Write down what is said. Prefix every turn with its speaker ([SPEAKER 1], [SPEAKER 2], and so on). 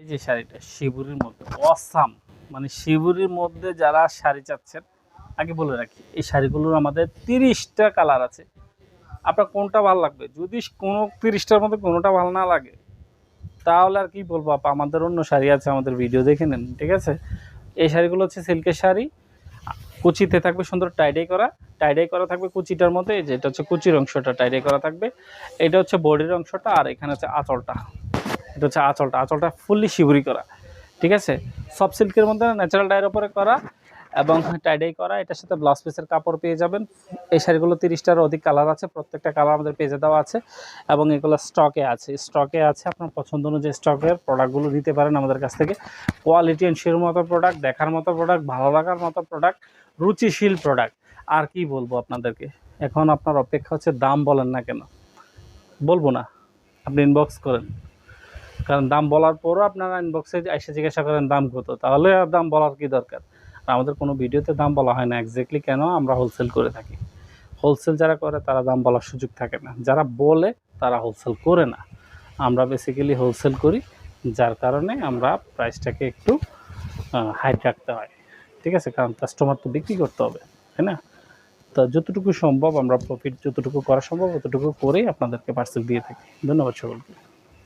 [SPEAKER 1] এই যে শাড়িটা, শিবুরির মধ্যে। অসাম। মানে শিবুরির মধ্যে যারা শাড়ি চাচ্ছেন, আগে বলে রাখি, এই শাড়িগুলোর আমাদের তিরিশটা কালার আছে। আপনার কোনটা ভালো লাগবে? যদি কোনো তিরিশটার মধ্যে কোনোটা ভালো না লাগে, তাহলে আর কি বলব আপা, আমাদের অন্য শাড়ি আছে, আমাদের ভিডিও দেখে নেন, ঠিক আছে? এই শাড়িগুলো হচ্ছে সিল্কের শাড়ি। কুচিতে থাকবে সুন্দর টাইডাই করা। টাইডাই করা থাকবে কুচিটার মধ্যে, এই যে এটা হচ্ছে কুচির অংশটা টাইডাই করা থাকবে। এটা হচ্ছে বডির অংশটা, আর এখানে হচ্ছে আঁচলটা। এটা হচ্ছে আঁচলটা। আঁচলটা ফুললি শিবুরি করা। ঠিক আছে? সব সিল্কের মধ্যে ন্যাচারাল ডায়ের ওপরে করা এবং টাইডাই করা। এটার সাথে ব্লাউজ পিসের কাপড় পেয়ে যাবেন। এই শাড়িগুলো তিরিশটার অধিক কালার আছে। প্রত্যেকটা কালার আমাদের পেজে দেওয়া আছে এবং এগুলো স্টকে আছে। স্টকে আছে আপনার পছন্দ অনুযায়ী স্টকের প্রোডাক্টগুলো নিতে পারেন আমাদের কাছ থেকে। কোয়ালিটি এনশিওর মতো প্রোডাক্ট দেখার মতো প্রোডাক্ট ভালো লাগার মতো প্রোডাক্ট রুচিশীল প্রোডাক্ট আর কি বলব আপনাদেরকে? এখন আপনার অপেক্ষা হচ্ছে দাম বলেন না কেন? বলব না। আপনি ইনবক্স করেন। কারণ দাম বলার পরও আপনারা ইনবক্সে এসে জিজ্ঞাসা করেন দাম কত, তাহলে আর দাম বলার কি দরকার? আর আমাদের কোনো ভিডিওতে দাম বলা হয় না এক্স্যাক্টলি কেন আমরা হোলসেল করে থাকি। হোলসেল যারা করে, তারা দাম বলার সুযোগ থাকে না। যারা বলে, তারা হোলসেল করে না। আমরা বেসিক্যালি হোলসেল করি, যার কারণে আমরা প্রাইসটাকে একটু হাইট রাখতে হয়। ঠিক আছে? কারণ কাস্টমার তো বিক্রি করতে হবে, তাই না? তো যতটুকু সম্ভব আমরা প্রফিট যতটুকু করা সম্ভব, ততটুকু করেই আপনাদেরকে পার্সেল দিয়ে থাকি। ধন্যবাদ সকলকে।